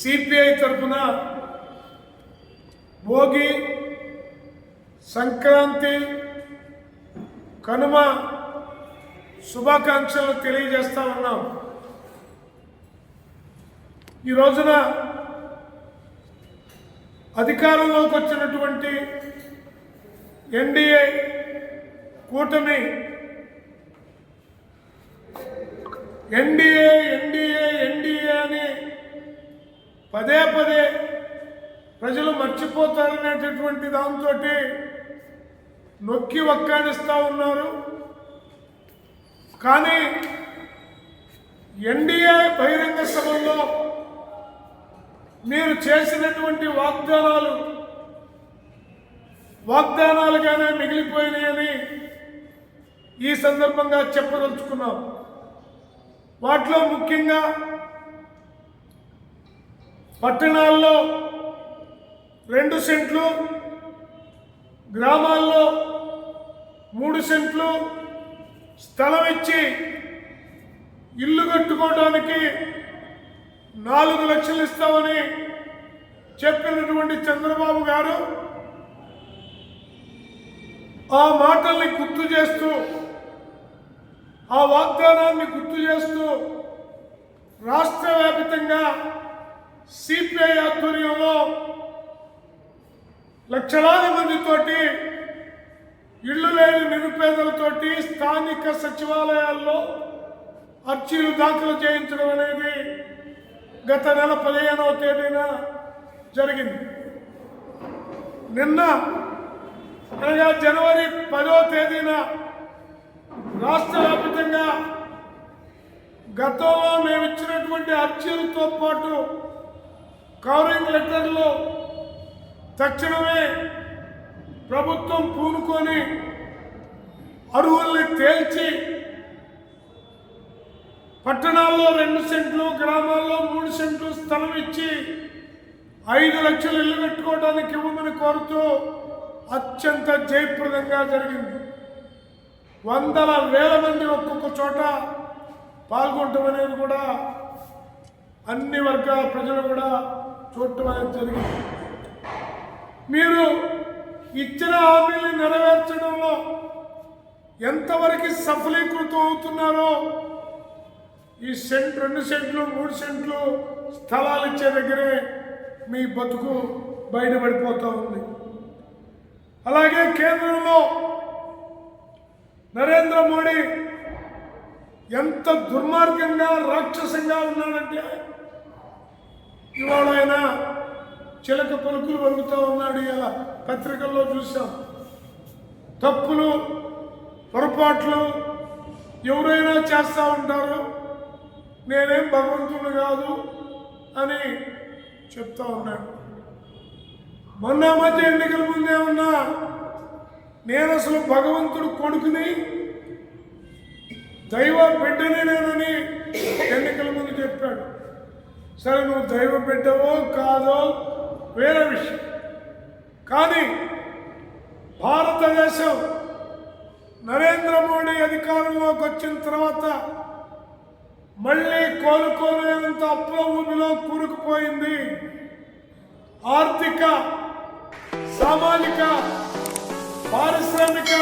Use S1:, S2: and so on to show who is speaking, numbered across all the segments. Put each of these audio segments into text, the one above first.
S1: CPI తరఫున భోగి సంక్రాంతి కనుమ శుభాకాంక్షలు తెలియజేస్తా ఉన్నాం. ఈ రోజున అధికారంలోకి వచ్చినటువంటి ఎన్డీఏ కూటమి ఎన్డీఏ పదే పదే ప్రజలు మర్చిపోతారనేటటువంటి దాంతో నొక్కి ఒక్కాడిస్తూ ఉన్నారు. కానీ ఎన్డీఏ బహిరంగ సభల్లో మీరు చేసినటువంటి వాగ్దానాలు వాగ్దానాలుగానే మిగిలిపోయినాయని ఈ సందర్భంగా చెప్పదలుచుకున్నాం. వాటిలో ముఖ్యంగా పట్టణాల్లో రెండు సెంట్లు గ్రామాల్లో మూడు సెంట్లు స్థలం ఇచ్చి ఇల్లు కట్టుకోవడానికి నాలుగు లక్షలు ఇస్తామని చెప్పినటువంటి చంద్రబాబు గారు ఆ మాటల్ని గుర్తు చేస్తూ ఆ వాగ్దానాన్ని గుర్తు చేస్తూ రాష్ట్ర వ్యాప్తంగా సిపిఐ ఆధ్వర్యంలో లక్షలాది మందితోటి ఇళ్ళు లేని నిరుపేదలతోటి స్థానిక సచివాలయాల్లో అర్జీలు దాఖలు చేయించడం అనేది గత నెల పదిహేనవ తేదీన జరిగింది. నిన్న అనగా జనవరి పదో తేదీన రాష్ట్ర వ్యాప్తంగా గతంలో మేము ఇచ్చినటువంటి అర్జీలతో పాటు కవరింగ్ లెటర్లో తక్షణమే ప్రభుత్వం పూనుకొని అరువుల్ని తేల్చి పట్టణాల్లో రెండు సెంట్లు గ్రామాల్లో మూడు సెంట్లు స్థలం ఇచ్చి ఐదు లక్షలు ఇల్లు కట్టుకోవడానికి ఇవ్వమని కోరుతూ అత్యంత జయప్రదంగా జరిగింది. వందల వేల మంది ఒక్కొక్క చోట పాల్గొనటం అనేది కూడా అన్ని వర్గాల ప్రజలు కూడా చూడటం అనేది జరిగింది. మీరు ఇచ్చిన హామీని నెరవేర్చడంలో ఎంతవరకు సఫలీకృతం అవుతున్నారో ఈ సెంట్ రెండు సెంట్లు మూడు సెంట్లు స్థలాలు ఇచ్చే దగ్గరే మీ బతుకు బయటపడిపోతూ ఉంది. అలాగే కేంద్రంలో నరేంద్ర మోడీ ఎంత దుర్మార్గంగా రాక్షసంగా ఉన్నాడంటే ఇవాళ ఆయన చిలక పలుకులు వంగుతూ ఉన్నాడు ఇలా పత్రికల్లో చూసాం తప్పులు పొరపాట్లు ఎవరైనా చేస్తూ ఉంటారు. నేనేం భగవంతుడు కాదు అని చెప్తా ఉన్నాడు. మొన్న మధ్య ఎన్నికల ముందే ఉన్నా నేను అసలు భగవంతుడు కొడుకుని దైవ బిడ్డని నేనని ఎన్నికల ముందు చెప్పాడు. సరే నువ్వు దైవ బిడ్డవో కాదో వేరే విషయం. కానీ భారతదేశం నరేంద్ర మోడీ అధికారంలోకి వచ్చిన తర్వాత మళ్ళీ కోలుకోలేనంత అప్పుల ఊబిలో కూరుకుపోయింది. ఆర్థిక సామాజిక పారిశ్రామిక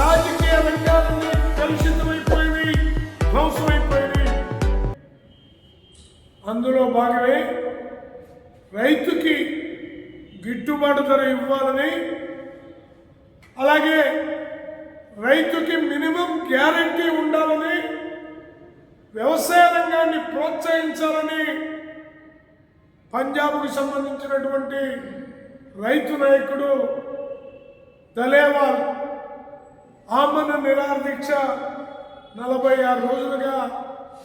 S1: రాజకీయ రంగాలన్నీ కలుషితమైపోయినాయి అందులో భాగమే రైతుకి గిట్టుబాటు ధర ఇవ్వాలని అలాగే రైతుకి మినిమం గ్యారంటీ ఉండాలని వ్యవసాయ రంగాన్ని ప్రోత్సహించాలని పంజాబ్కు సంబంధించినటువంటి రైతు నాయకుడు దలేవాల్ ఆమరణ నిరాదీక్ష నలభై ఆరు రోజులుగా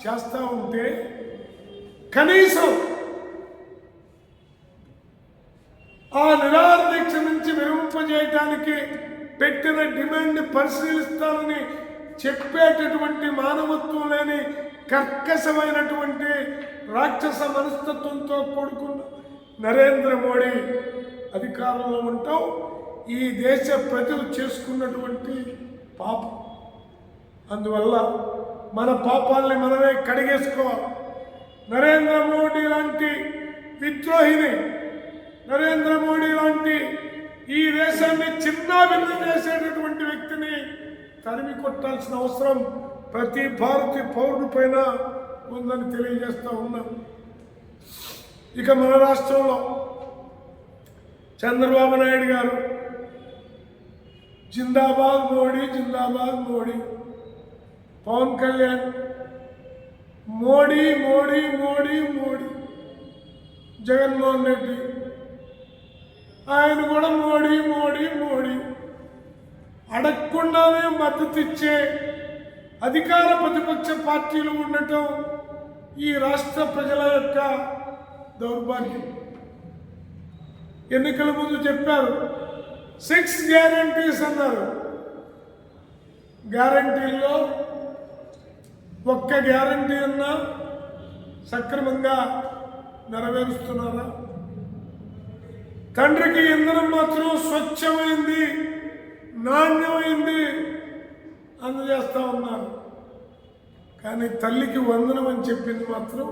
S1: చేస్తూ ఉంటే కనీసం ఆ నిరాహార దీక్ష నుంచి విరమింపజేయటానికి పెట్టిన డిమాండ్ పరిశీలిస్తానని చెప్పేటటువంటి మానవత్వం లేని కర్కశమైనటువంటి రాక్షస మనస్తత్వంతో కూడుకున్న నరేంద్ర మోడీ అధికారంలో ఉంటాం ఈ దేశ ప్రజలు చేసుకున్నటువంటి పాపం. అందువల్ల మన పాపాలని మనమే కడిగేసుకోవాలి. నరేంద్ర మోడీ లాంటి విద్రోహిని నరేంద్ర మోడీ లాంటి ఈ దేశాన్ని చిన్నాభిన్నం చేసేటటువంటి వ్యక్తిని తరిమి కొట్టాల్సిన అవసరం ప్రతి భారతీయ పౌరుడి పైన ఉందని తెలియజేస్తూ ఉన్నాం. ఇక మన రాష్ట్రంలో చంద్రబాబు నాయుడు గారు జిందాబాద్ మోడీ జిందాబాద్ మోడీ పవన్ కళ్యాణ్ మోడీ మోడీ మోడీ మోడీ. జగన్మోహన్ రెడ్డి. ఆయన కూడా మోడీ మోడీ మోడీ. అడగకుండానే మద్దతు ఇచ్చే అధికార ప్రతిపక్ష పార్టీలు ఉండటం ఈ రాష్ట్ర ప్రజల యొక్క దౌర్భాగ్యం. ఎన్నికల ముందు చెప్పారు సిక్స్ గ్యారంటీస్ అన్నారు. గ్యారంటీల్లో ఒక్క గ్యారంటీ అన్నా సక్రమంగా నెరవేరుస్తున్నారా? తండ్రికి ఇంధనం మాత్రం స్వచ్ఛమైంది నాణ్యమైంది అందజేస్తూ ఉన్నారు కానీ తల్లికి వందనం అని చెప్పింది మాత్రం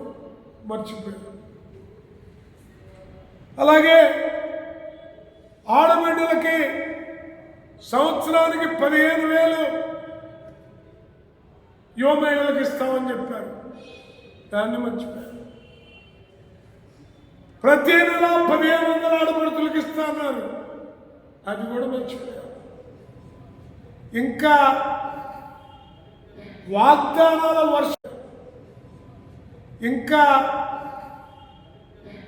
S1: మర్చిపోయారు అలాగే ఆడబిడ్డలకి సంవత్సరానికి పదిహేను వేలు యువ మహిళలకు ఇస్తామని చెప్పారు. దాన్ని మర్చిపోయారు. ప్రతి నెల పదిహేను వందల ఆడపడుతులకు ఇస్తామన్నారు అది కూడా మర్చిపోయారు. ఇంకా వాగ్దానాల వర్షం. ఇంకా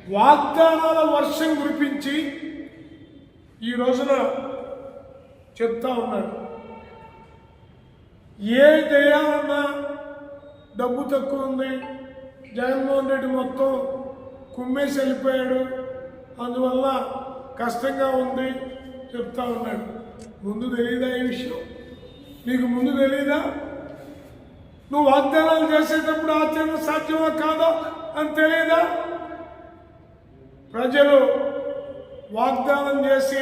S1: వాగ్దానాల వర్షం కురిపించి ఈ రోజున చెప్తా ఉన్నాడు. ఏ చేయాలన్నా డబ్బు తక్కువ ఉంది. జగన్మోహన్ రెడ్డి మొత్తం కుమ్మేసి వెళ్ళిపోయాడు. అందువల్ల కష్టంగా ఉంది చెప్తా ఉన్నాడు. ముందు తెలియదా ఈ విషయం? నీకు ముందు తెలియదా నువ్వు వాగ్దానాలు చేసేటప్పుడు ఆచరణ సాధ్యమా కాదా అని తెలియదా ప్రజలు వాగ్దానం చేసి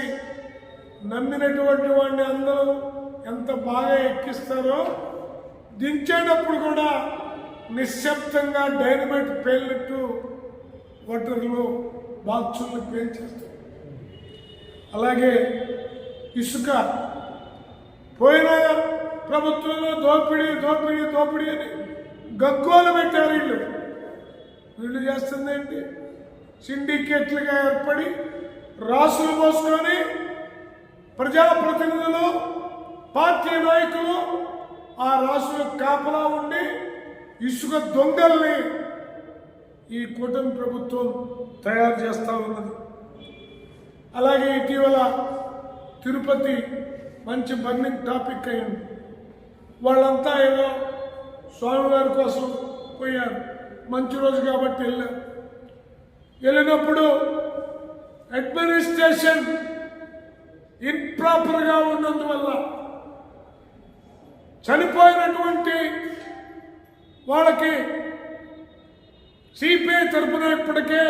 S1: నమ్మినటువంటి వాడిని అందరూ ఎంత బాగా ఎక్కిస్తారో దించేటప్పుడు కూడా నిశ్శబ్దంగా డైనమైట్ పేలినట్టు ఒటర్లు బాక్సులను పేల్చేస్తారు. అలాగే ఇసుక పోయిన ప్రభుత్వంలో దోపిడీ దోపిడీ దోపిడీ అని గగ్గోలు పెట్టారు వీళ్ళు. వీళ్ళు చేస్తుందేంటి? సిండికేట్లుగా ఏర్పడి రాసులు పోసుకొని ప్రజాప్రతినిధులు పార్టీ నాయకులు ఆ రాసులు కాపలా ఉండి ఇసుక దొంగల్ని ఈ కూటమి ప్రభుత్వం తయారు చేస్తా ఉన్నది. అలాగే ఇటీవల తిరుపతి మంచి బర్నింగ్ టాపిక్ అయింది. వాళ్ళంతా ఏదో స్వామివారి కోసం పోయారు. మంచి రోజు కాబట్టి వెళ్ళారు వెళ్ళినప్పుడు అడ్మినిస్ట్రేషన్ ఇంప్రాపర్గా ఉన్నందువల్ల చనిపోయినటువంటి వాళ్ళకి సిపిఐ తరఫున ఇప్పటికే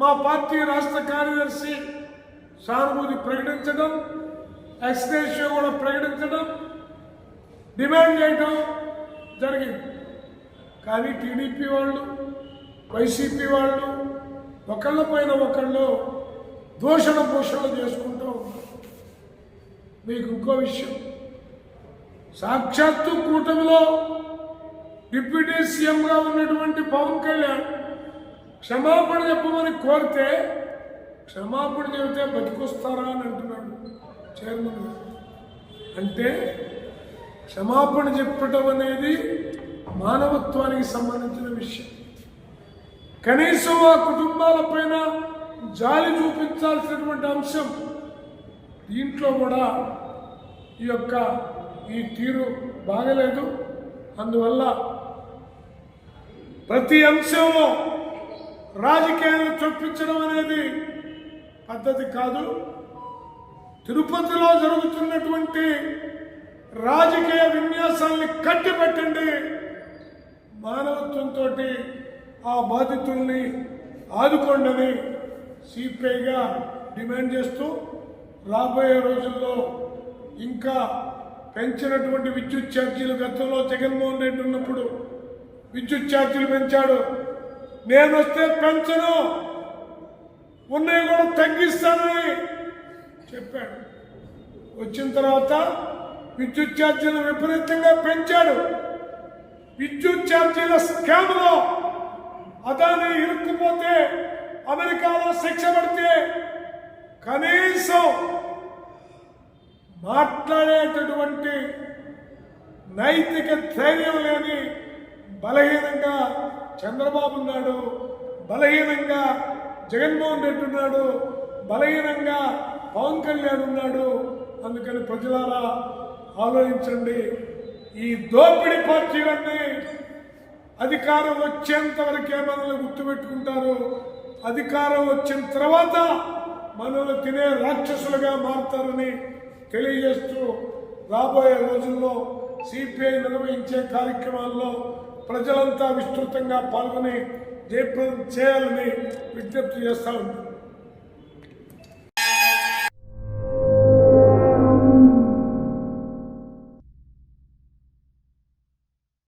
S1: మా పార్టీ రాష్ట్ర కార్యదర్శి సానుభూతి ప్రకటించడం ఎక్స్గ్రేషియో కూడా ప్రకటించడం డిమాండ్ చేయడం జరిగింది. కానీ టీడీపీ వాళ్ళు వైసీపీ వాళ్ళు ఒకళ్ళ పైన ఒకళ్ళు దోషణ పోషణలు చేసుకుంటూ మీకు ఇంకో విషయం సాక్షాత్తు కూటమిలో డిప్యూటీ సీఎంగా ఉన్నటువంటి పవన్ కళ్యాణ్ క్షమాపణ చెప్పమని కోరితే క్షమాపణ చెబితే బతికొస్తారా అని అంటున్నాడు చైర్మన్ అంటే క్షమాపణ చెప్పటం అనేది మానవత్వానికి సంబంధించిన విషయం. కనీసం ఆ కుటుంబాలపైన జాలి చూపించాల్సినటువంటి అంశం దీంట్లో కూడా ఈ యొక్క ఈ తీరు బాగలేదు. అందువల్ల ప్రతి అంశంలో రాజకీయాలు చొప్పించడం అనేది పద్ధతి కాదు. తిరుపతిలో జరుగుతున్నటువంటి రాజకీయ విన్యాసాన్ని కట్టిపెట్టండి. మానవత్వంతో ఆ బాధితుల్ని ఆదుకోండి సిపిఐగా డిమాండ్ చేస్తూ రాబోయే రోజుల్లో ఇంకా పెంచినటువంటి విద్యుత్ ఛార్జీలు గతంలో జగన్మోహన్ రెడ్డి ఉన్నప్పుడు విద్యుత్ ఛార్జీలు పెంచాడు. నేను వస్తే పెంచను. ఉన్నాయి కూడా తగ్గిస్తానని చెప్పాడు. వచ్చిన తర్వాత విద్యుత్ ఛార్జీలు విపరీతంగా పెంచాడు. విద్యుత్ ఛార్జీల స్కామ్లో అదాని ఇరుక్కుపోతే అమెరికాలో శిక్ష పడితే కనీసం మాట్లాడేటటువంటి నైతిక ధైర్యం లేని బలహీనంగా చంద్రబాబు ఉన్నాడు బలహీనంగా జగన్మోహన్ రెడ్డి ఉన్నాడు బలహీనంగా పవన్ కళ్యాణ్ ఉన్నాడు. అందుకని ప్రజలారా ఆలోచించండి. ఈ దోపిడీ పార్టీలన్నీ అధికారం వచ్చేంత వరకే మనల్ని గుర్తుపెట్టుకుంటారు. అధికారం వచ్చిన తర్వాత మనల్ని తినే రాక్షసులుగా మారుతారని తెలియజేస్తూ రాబోయే రోజుల్లో సిపిఐ నిర్వహించే కార్యక్రమాల్లో ప్రజలంతా విస్తృతంగా పాల్గొని జయప్రదం చేయాలని విజ్ఞప్తి చేస్తా ఉంది